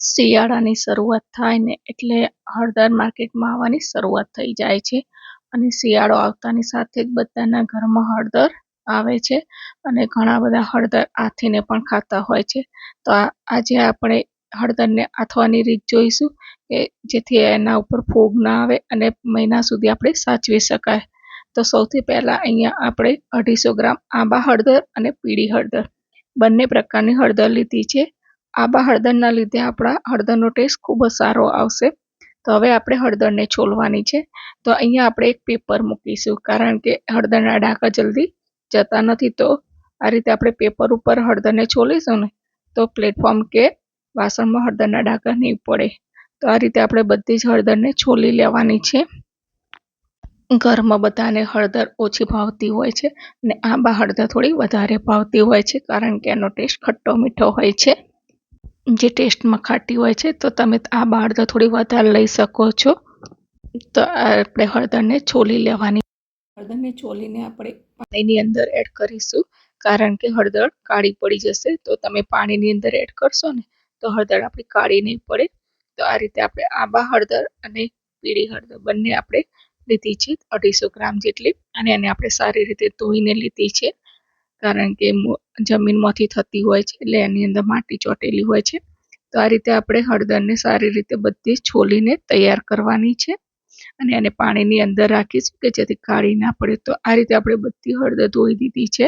શિયાળાની શરૂઆત થાય ને એટલે હળદર માર્કેટમાં આવવાની શરૂઆત થઈ જાય છે. અને શિયાળો આવતાની સાથે જ બધાના ઘરમાં હળદર આવે છે અને ઘણા બધા હળદર આથીને પણ ખાતા હોય છે. તો આજે આપણે હળદરને આથવાની રીત જોઈશું કે જેથી એના ઉપર ફૂગ ના આવે અને મહિના સુધી આપણે સાચવી શકાય. તો સૌથી પહેલાં અહીંયા આપણે અઢીસો ગ્રામ આંબા હળદર અને પીળી હળદર. બંને પ્રકારની હળદર લીધી છે. આબા હળદરના લીધે આપણા હળદરનો ટેસ્ટ ખૂબ જ સારો આવશે. તો હવે આપણે હળદરને છોલવાની છે. તો અહીંયા આપણે એક પેપર મૂકીશું. કારણ કે હળદરના ડાકા જલ્દી જતા નથી. તો આ રીતે આપણે પેપર ઉપર હળદરને છોલીશું ને, તો પ્લેટફોર્મ કે વાસણમાં હળદરના ડાકા નહીં પડે. તો આ રીતે આપણે બધી જ હળદરને છોલી લેવાની છે. ઘરમાં બધાને હળદર ઓછી ભાવતી હોય છે અને આંબા હળદર થોડી વધારે ભાવતી હોય છે, કારણ કે એનો ટેસ્ટ ખટ્ટો મીઠો હોય છે. જે ટેસ્ટમાં ખાટી હોય છે તો તમે આ હળદર થોડી વધારે લઈ શકો છો. તો આપણે હળદરને છોલી લેવાની. હળદરને છોલીને આપણે પાણીની અંદર એડ કરીશું. કારણ કે હળદર કાળી પડી જશે તો તમે પાણીની અંદર એડ કરશો ને તો હળદર આપણી કાળી નહીં પડે. તો આ રીતે આપણે આંબા હળદર અને પીળી હળદર બંને આપણે લીધી છે અઢીસો ગ્રામ જેટલી. અને એને આપણે સારી રીતે ધોઈને લીધી છે. કારણ કે જમીનમાંથી થતી હોય છે એટલે એની અંદર માટી ચોટેલી હોય છે. તો આ રીતે આપણે હળદરને સારી રીતે બધી છોલીને તૈયાર કરવાની છે અને એને પાણીની અંદર રાખીશું કે જેથી કાળી ના પડે. તો આ રીતે આપણે બધી હળદર ધોઈ દીધી છે.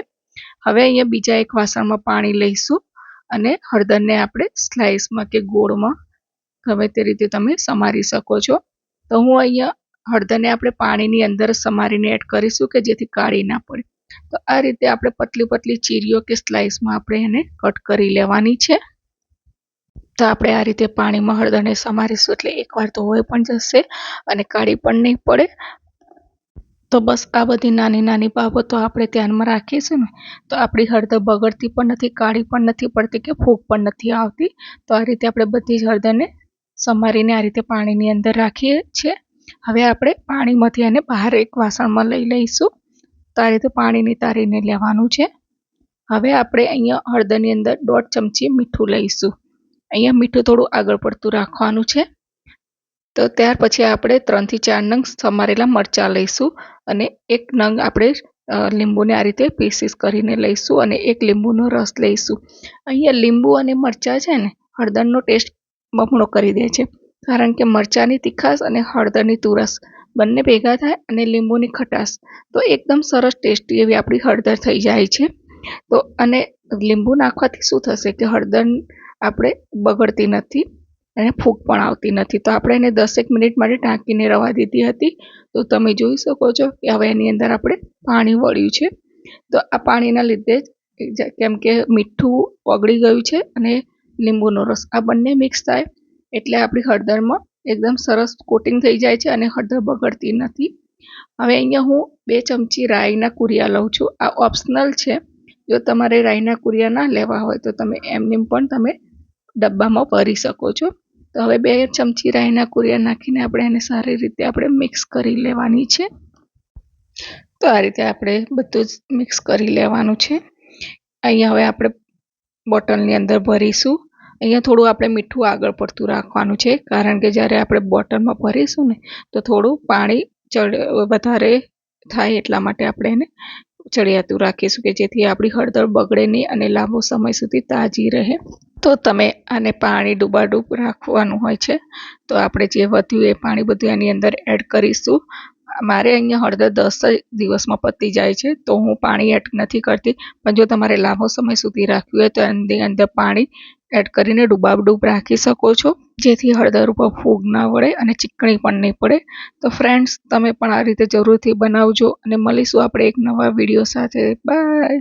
હવે અહીંયા બીજા એક વાસણમાં પાણી લઈશું અને હળદરને આપણે સ્લાઇસમાં કે ગોળમાં ગમે તે રીતે તમે સમારી શકો છો. તો હું અહીંયા હળદરને આપણે પાણીની અંદર સમારીને એડ કરીશું કે જેથી કાળી ના પડે. તો આ રીતે આપણે પતલી પતલી ચીરીઓ કે સ્લાઇસમાં આપણે એને કટ કરી લેવાની છે. તો આપણે આ રીતે પાણીમાં હળદરને સમારીશું એટલે એકવાર તો હોય પણ જશે અને કાળી પણ નહીં પડે. તો બસ આ બધી નાની નાની બાબતો આપણે ધ્યાનમાં રાખીશું ને. તો આપણી હળદર બગડતી પણ નથી, કાળી પણ નથી પડતી કે ફૂગ પણ નથી આવતી. તો આ રીતે આપણે બધી જ હળદરને સમારીને આ રીતે પાણીની અંદર રાખીએ છીએ. હવે આપણે પાણીમાંથી એને બહાર એક વાસણમાં લઈ લઈશું. તો આ રીતે લેવાનું છે. હવે આપણે અહીંયા હળદરની અંદર દોઢ ચમચી મીઠું લઈશું. અહીંયા મીઠું થોડું આગળ પડતું રાખવાનું છે. તો ત્યાર પછી આપણે ત્રણથી ચાર નંગ સમારેલા મરચાં લઈશું અને એક નંગ આપણે લીંબુને આ રીતે પીસીસ કરીને લઈશું અને એક લીંબુનો રસ લઈશું. અહીંયા લીંબુ અને મરચાં છે ને, હળદરનો ટેસ્ટ બમણો કરી દે છે. કારણ કે મરચાંની તીખાશ અને હળદરની તુરસ બંને ભેગા થાય અને લીંબુની ખટાશ. તો એકદમ સરસ ટેસ્ટી એવી આપણી હળદર થઈ જાય છે. તો અને લીંબુ નાખવાથી શું થશે કે હળદર આપણે બગડતી નથી અને ફૂગ પણ આવતી નથી. તો આપણે એને દસેક મિનિટ માટે ઢાંકીને રવા દીધી હતી. તો તમે જોઈ શકો છો કે હવે એની અંદર આપણે પાણી વળ્યું છે. તો આ પાણીના લીધે જ કેમ કે મીઠું ઓગળી ગયું છે અને લીંબુનો રસ આ બંને મિક્સ થાય એટલે આપણી હળદરમાં એકદમ સરસ કોટિંગ થઈ જાય છે અને હળદર બગડતી નથી. હવે અહીંયા હું બે ચમચી રાઈના કુરિયા લઉં છું. આ ઓપ્શનલ છે. જો તમારે રાઈના કુરિયા ના લેવા હોય તો તમે એમનેમ પણ તમે ડબ્બામાં ભરી શકો છો. તો હવે બે ચમચી રાઈના કુરિયા નાખીને આપણે એને સારી રીતે આપણે મિક્સ કરી લેવાની છે. તો આ રીતે આપણે બધું જ મિક્સ કરી લેવાનું છે. અહીંયા હવે આપણે બોટલની અંદર ભરીશું. અહીંયા થોડું આપણે મીઠું આગળ પડતું રાખવાનું છે. કારણ કે જ્યારે આપણે બોટલમાં ભરીશું ને, તો થોડું પાણી ચડ, વધારે થાય એટલા માટે આપણે એને ચડિયાતું રાખીશું કે જેથી આપણી હળદર બગડે નહીં અને લાંબો સમય સુધી તાજી રહે. તો તમે આને પાણી ડૂબાડૂબ રાખવાનું હોય છે. તો આપણે જે વધ્યું એ પાણી બધું એની અંદર એડ કરીશું. મારે અહીંયા હળદર દસ દિવસમાં પતી જાય છે, તો હું પાણી એડ નથી કરતી. પણ જો તમારે લાંબો સમય સુધી રાખવું હોય તો એની અંદર પાણી એડ કરીને ડૂબાડૂબ રાખી શકો છો. જેથી હળદર ઉપર ફૂગ ના વળે અને ચીકણી પણ નહીં પડે. તો ફ્રેન્ડ્સ તમે પણ આ રીતે જરૂરથી બનાવજો. અને મળીશું આપણે એક નવા વીડિયો સાથે. બાય